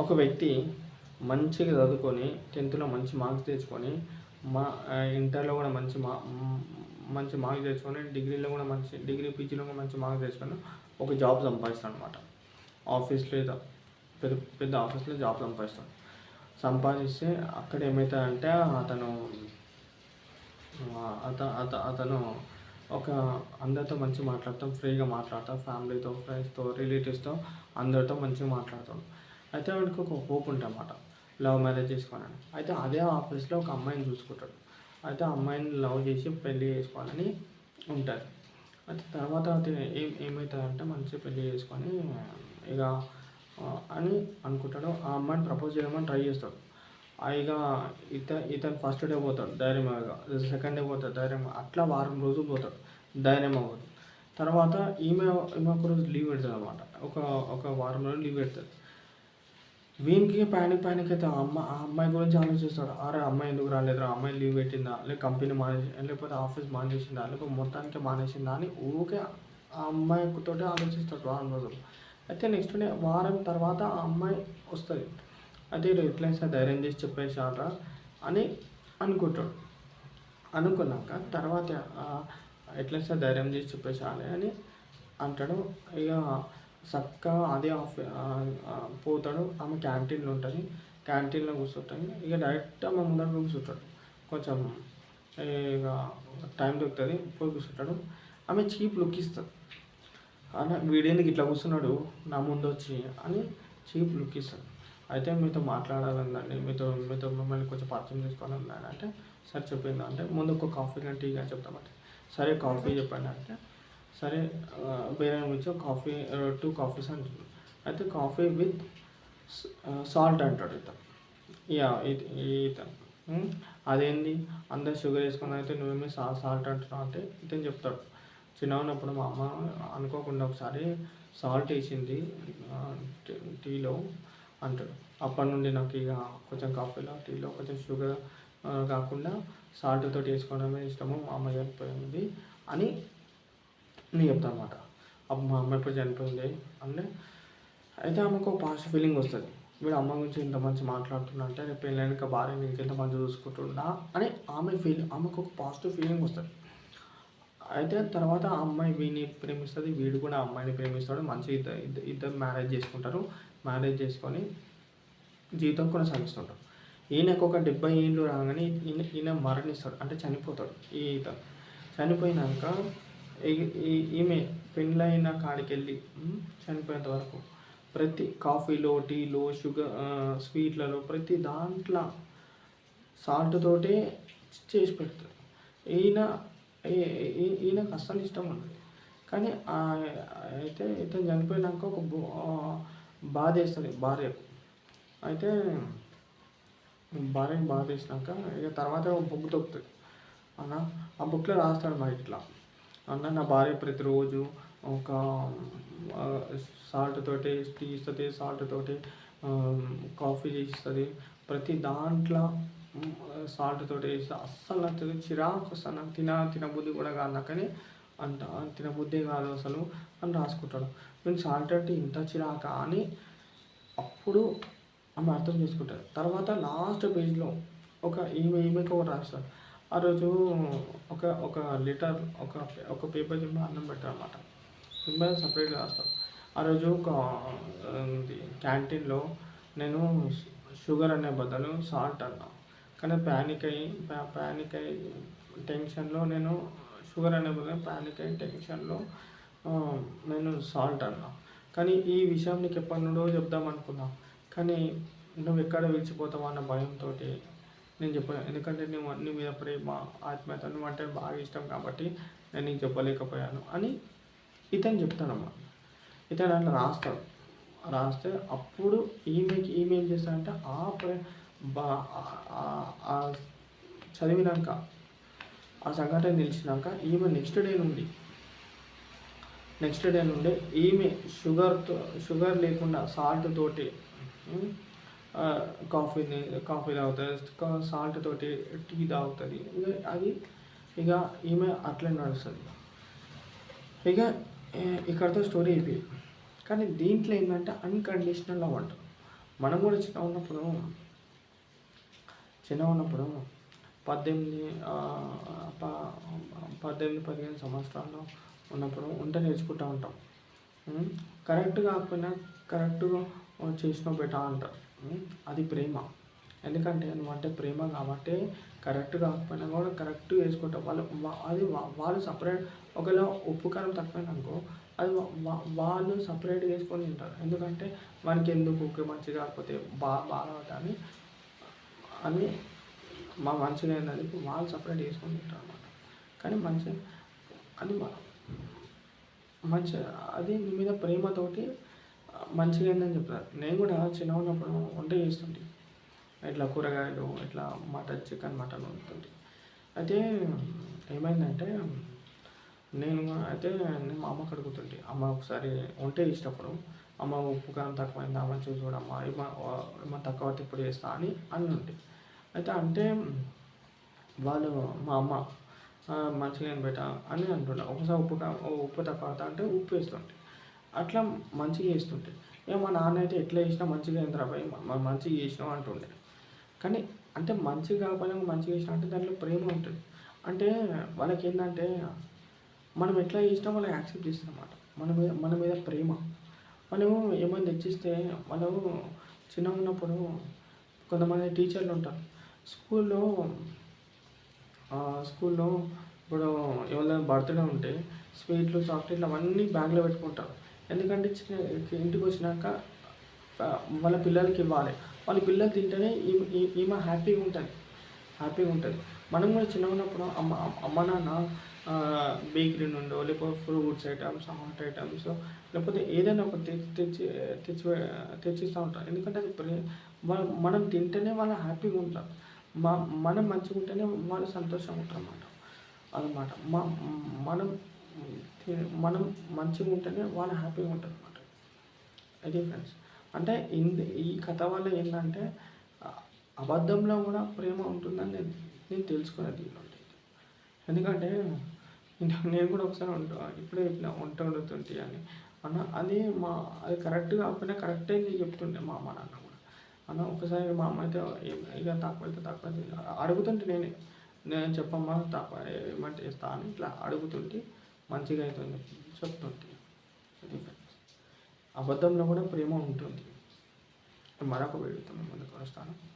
ఒక వ్యక్తి మంచిగా చదువుకొని టెన్త్లో మంచి మార్క్స్ తెచ్చుకొని మా ఇంటర్లో కూడా మంచి మా మంచి మార్క్స్ తెచ్చుకొని డిగ్రీలో కూడా మంచి డిగ్రీ పీజీలో కూడా మంచి మార్క్స్ తెచ్చుకొని ఒక జాబ్ సంపాదిస్తాడు అనమాట ఆఫీస్లో ఏదో పెద్ద పెద్ద ఆఫీస్లో జాబ్ సంపాదిస్తాడు. సంపాదిస్తే అక్కడ ఏమవుతుందంటే అతను అత అత అతను ఒక అందరితో మంచిగా మాట్లాడతాం ఫ్రీగా మాట్లాడతాం ఫ్యామిలీతో ఫ్రెండ్స్తో రిలేటివ్స్తో అందరితో మంచిగా మాట్లాడతాడు. అయితే వాడికి ఒక హోప్ ఉంటుంది అన్నమాట లవ్ మ్యారేజ్ చేసుకోవాలని. అయితే అదే ఆఫీస్లో ఒక అమ్మాయిని చూసుకుంటాడు. అయితే ఆ అమ్మాయిని లవ్ చేసి పెళ్ళి చేసుకోవాలని ఉంటుంది అయితే తర్వాత ఏం ఏమవుతుందంటే మంచిగా పెళ్ళి చేసుకొని ఇక అని అనుకుంటాడు. ఆ అమ్మాయిని ప్రపోజ్ చేయమని ట్రై చేస్తాడు. ఇక ఇత ఇతను ఫస్ట్ డే పోతాడు ధైర్యంగా సెకండ్ డే పోతాడు ధైర్యంగా అట్లా వారం రోజులు పోతాడు ధైర్యం అవ్వదు తర్వాత ఈమె ఈమె ఒక రోజు లీవ్ పెడుతుంది అనమాట ఒక ఒక వారం రోజులు లీవ్ పెడుతుంది. వీనికి పైన పానిక్ అయితే ఆ అమ్మ ఆ అమ్మాయి గురించి ఆలోచిస్తాడు. అరే అమ్మాయి ఎందుకు రాలేదురా? అమ్మాయి లీవ్ పెట్టిందా? లేక కంపెనీ మానేసి లేకపోతే ఆఫీస్ మానేసిందా? లేకపోతే మొత్తానికి మానేసిందా అని ఊరికే ఆ అమ్మాయితో ఆలోచిస్తాడు వారం రోజులు. అయితే నెక్స్ట్ డే వారం తర్వాత ఆ అమ్మాయి వస్తుంది. అయితే వీడు ధైర్యం చేసి చెప్పేసారా అని అనుకుంటాడు. అనుకున్నాక తర్వాత ఆ, ధైర్యం చేసి చెప్పేసాలి అని అంటాడు. ఇక చక్కగా అదే ఆఫ్ పోతాడు. ఆమె క్యాంటీన్లో ఉంటుంది. క్యాంటీన్లో కూర్చుంటుంది ఇక డైరెక్ట్ ఆమె ముందర కూర్చుంటాడు. కొంచెం ఇక టైం దొరుకుతుంది. పోయి కూర్చుంటాడు. ఆమె చీప్ లుక్ ఇస్తుంది. అలా వీడేందుకు ఇట్లా కూర్చున్నాడు? నా ముందు వచ్చి అని చీప్ లుక్ ఇస్తాడు అయితే మీతో మాట్లాడాలందండి మీతో మీతో మిమ్మల్ని కొంచెం పరిచయం చేసుకోవాలని అంటే సరే చెప్పింది అంటే ముందు ఒక కాఫీ కానీ టీ కానీ చెప్తామంటే. సరే కాఫీ చెప్పండి అంటే సరే బిర్యానీ వేరే కాఫీ టూ కాఫీస్ అంటుంది అయితే కాఫీ విత్ సాల్ట్ అంటాడు ఇతను. యా ఇది ఇతను. అదేంది? అందరు షుగర్ వేసుకుని అయితే నువ్వేమి సా సాల్ట్ అంటున్నావు అంటే ఇతను చెప్తాడు. చిన్న ఉన్నప్పుడు మా అమ్మ అనుకోకుండా ఒకసారి సాల్ట్ వేసింది టీలో అంటాడు. అప్పటి నుండి నాకు ఇక కొంచెం కాఫీలో టీలో కొంచెం షుగర్ కాకుండా సాల్ట్ తోటి వేసుకోవడమే ఇష్టము మా అమ్మ చనిపోయింది అని నేను చెప్తాను అనమాట అప్పుడు మా అమ్మ ఎప్పుడు చనిపోయింది? అంటే అయితే ఆమెకు ఒక పాజిటివ్ ఫీలింగ్ వస్తుంది. వీడు అమ్మ గురించి ఇంత మంచి మాట్లాడుతున్నా అంటే రేపు పెళ్ళైనాక భార్య ఇంకెంత మంచి చూసుకుంటున్నా అని ఆమె ఫీల్ ఆమెకు ఒక పాజిటివ్ ఫీలింగ్ వస్తుంది. అయితే తర్వాత ఆ అమ్మాయి వీడిని ప్రేమిస్తుంది వీడు కూడా ఆ అమ్మాయిని ప్రేమిస్తాడు. మంచి ఇద్దరు ఇద్దరు మ్యారేజ్ చేసుకుంటారు. మ్యారేజ్ చేసుకొని జీవితం కొనసాగిస్తుంటారు. ఈయనకు ఒక డెబ్బై ఏళ్ళు రాగానే ఈయన ఈయన మరణిస్తాడు. అంటే చనిపోతాడు. ఈ ఇతను చనిపోయినాక ఈమె పెళ్ళైన కాడికి వెళ్ళి చనిపోయేంత వరకు ప్రతి కాఫీలో టీలో షుగర్ స్వీట్లలో ప్రతి దాంట్లో సాల్ట్ తోటే చేసి పెడతారు. ఈయన ఈయనకు అస్సలు ఇష్టం ఉండదు. కానీ అయితే ఇతను చనిపోయినాక ఒక బాధ వేస్తుంది భార్యకు. అయితే భార్యకు బాధ వేసినాక ఇక తర్వాత ఒక బుక్ దొరుకుతుంది అన్న ఆ బుక్లో రాస్తాడు మా ఇట్లా. నా భార్య ప్రతిరోజు ఒక సాల్ట్ తోటి టీ ఇస్తుంది సాల్ట్ తోటి కాఫీ ఇస్తుంది ప్రతి దాంట్లో సాల్ట్ తోటి వేస్తే అస్సలు నచ్చదు. చిరాకు వస్తాను నాకు తిన తినబుద్ధి కూడా కాదు నాకని. కానీ అంత తినబుద్ధి కాదు అసలు అని రాసుకుంటాడు. నేను సాల్ట్ అంటే ఇంత చిరాక? అని అప్పుడు ఆమె అర్థం చేసుకుంటారు తర్వాత లాస్ట్ పేజ్లో ఒక ఈమె ఈమెకి ఒకటి రాస్తాడు. ఆ రోజు ఒక ఒక లీటర్ ఒక ఒక పేపర్ జిమ్మ అన్నం పెట్టారు అనమాట సపరేట్గా రాస్తాం. ఆ రోజు ఒక క్యాంటీన్లో నేను షుగర్ అనే బదులు సాల్ట్ అన్నా. కానీ ప్యానిక్ అయ్యి ప్యానిక్ అయ్యి టెన్షన్లో నేను షుగర్ అనే బదులు ప్యానిక్ అయ్యి టెన్షన్లో నేను సాల్ట్ అన్నా. కానీ ఈ విషయం నీకు ఎప్పటి నుండో చెప్దాం అనుకున్నా. కానీ నువ్వు ఎక్కడ విడిచిపోతావు అన్న భయంతో నేను చెప్పలేను ఎందుకంటే నువ్వు నీ మీద ప్రేమ ఆత్మీయత నువ్వు అంటే బాగా ఇష్టం కాబట్టి నేను నీకు చెప్పలేకపోయాను అని ఇతను చెప్తాడమ్మా ఇతను అట్లా రాస్తాడు. రాస్తే అప్పుడు ఈమెకి ఈమె ఏం చేస్తాడంటే ఆ ప్రే బా చదివినాక ఆ సంఘటన తెలిసినాక ఈమె నెక్స్ట్ డే నుండి నెక్స్ట్ డే నుండి ఈమె షుగర్తో షుగర్ లేకుండా సాల్ట్ తోటి కాఫీని కాఫీ తాగుతుంది సాల్ట్ తోటి టీ తాగుతుంది. ఇక అది ఇక ఈమె అట్లే నడుస్తుంది. ఇక ఇక్కడతో స్టోరీ అయిపోయింది. కానీ దీంట్లో ఏంటంటే అన్కండిషనల్ లవ్ అంటారు మనం కూడా చిన్న ఉన్నప్పుడు చిన్న ఉన్నప్పుడు పద్దెనిమిది పద్దెనిమిది పదిహేను సంవత్సరాల్లో ఉన్నప్పుడు వంట నేర్చుకుంటూ ఉంటాం. కరెక్ట్ కాకపోయినా కరెక్ట్గా చేసిన బెటా అంటారు అది ప్రేమ. ఎందుకంటే అంటే ప్రేమ కాబట్టి కరెక్ట్ కాకపోయినా కూడా కరెక్ట్ వేసుకుంటాం వాళ్ళు అది వాళ్ళు సపరేట్ ఒకవేళ ఉప్పు కారం తక్కువైంది అనుకో అది వాళ్ళు సపరేట్గా వేసుకొని తింటారు. ఎందుకంటే మనకి ఎందుకు ఉప్పు మంచిగా కాకపోతే బా బాగా అని అని మా మంచిగా ఏంటంటే వాళ్ళు సపరేట్ వేసుకొని తింటారు అనమాట కానీ మంచి అది మంచి అది నీ మీద ప్రేమతోటి మంచిగా ఏందని చెప్తారు నేను కూడా చిన్న ఉన్నప్పుడు వంట చేస్తుంటే. ఇట్లా కూరగాయలు ఇట్లా మటన్ చికెన్ మటన్ వండుతుంటే. అయితే ఏమైందంటే నేను అయితే నేను మా అమ్మకి అడుగుతుంటే. అమ్మ ఒకసారి వంట చేసేటప్పుడు అమ్మ ఉప్పు కారం తక్కువైందా? మంచిగా చూడమ్మా ఏమ ఏమో తక్కువ అయితే ఇప్పుడు చేస్తా అని అని ఉంటే అయితే అంటే వాళ్ళు మా అమ్మ మంచిగా ఏం బెట? అని అంటుండే. ఒకసారి ఉప్పు ఉప్పు తక్కువ అంటే ఉప్పు వేస్తుంటే. అట్లా మంచిగా వేస్తుంటే ఏ మా నాన్న అయితే ఎట్లా చేసినా మంచిగా అయింది రాబాయ్ మంచిగా చేసినావు అంటుండే. కానీ అంటే మంచిగా కాకపోయినా మంచిగా చేసినా అంటే దాంట్లో ప్రేమ ఉంటుంది. అంటే వాళ్ళకి ఏంటంటే మనం ఎట్లా చేసినా వాళ్ళకి యాక్సెప్ట్ చేస్తారన్నమాట. మన మీద మన మీద ప్రేమ. మనము ఏమైనా తెచ్చిస్తే మనము చిన్నగా ఉన్నప్పుడు కొంతమంది టీచర్లు ఉంటారు. స్కూల్లో స్కూల్లో ఇప్పుడు ఎవరైనా బర్త్డే ఉంటే స్వీట్లు చాక్లెట్లు అవన్నీ బ్యాగ్లో పెట్టుకుంటారు. ఎందుకంటే చిన్న ఇంటికి వచ్చినాక వాళ్ళ పిల్లలకి ఇవ్వాలి. వాళ్ళ పిల్లలు తింటేనే ఈమె ఈ- ఈమె హ్యాపీగా ఉంటుంది. హ్యాపీగా ఉంటుంది. మనం కూడా చిన్నగా ఉన్నప్పుడు అమ్మ అమ్మ నాన్న బేకరీ నుండో లేకపోతే ఫ్రూట్స్ ఐటమ్స్ హాట్ ఐటమ్స్ లేకపోతే ఏదైనా ఒకటి తెచ్చి తెచ్చి తెచ్చి తెచ్చిస్తూ ఉంటారు. ఎందుకంటే అది మనం తింటేనే వాళ్ళు హ్యాపీగా ఉంటారు మా మనం మంచిగా ఉంటేనే వాళ్ళు సంతోషంగా ఉంటారు అన్నమాట అన్నమాట. మా మనం మనం మంచిగా ఉంటేనే వాళ్ళు హ్యాపీగా ఉంటారు అన్నమాట. అది ఫ్రెండ్స్. అంటే ఇంది ఈ కథ వల్ల ఏంటంటే అబద్ధంలో కూడా ప్రేమ ఉంటుందని నేను నేను తెలుసుకునేది దీనిలో ఎందుకంటే నేను కూడా ఒకసారి వంట ఇప్పుడే చెప్పిన వంట వండుతుంటే అని. అన్న అది మా అది కరెక్ట్ కాకపోయినా కరెక్టే నేను చెప్తుండే మా అమ్మ నాన్న కూడా. అన్న ఒకసారి మా అమ్మ అయితే ఇక తాకపోతే తక్కువ అయితే అడుగుతుంటే నేనే నేను చెప్పమ్మా తక్కువ ఏమంటే ఇస్తా అని ఇట్లా అడుగుతుంటే మంచిగా అవుతుంది. చెప్తుంది అది అబద్ధంలో కూడా ప్రేమ ఉంటుంది. మరొక వీడియోతో ముందుకు వస్తాను.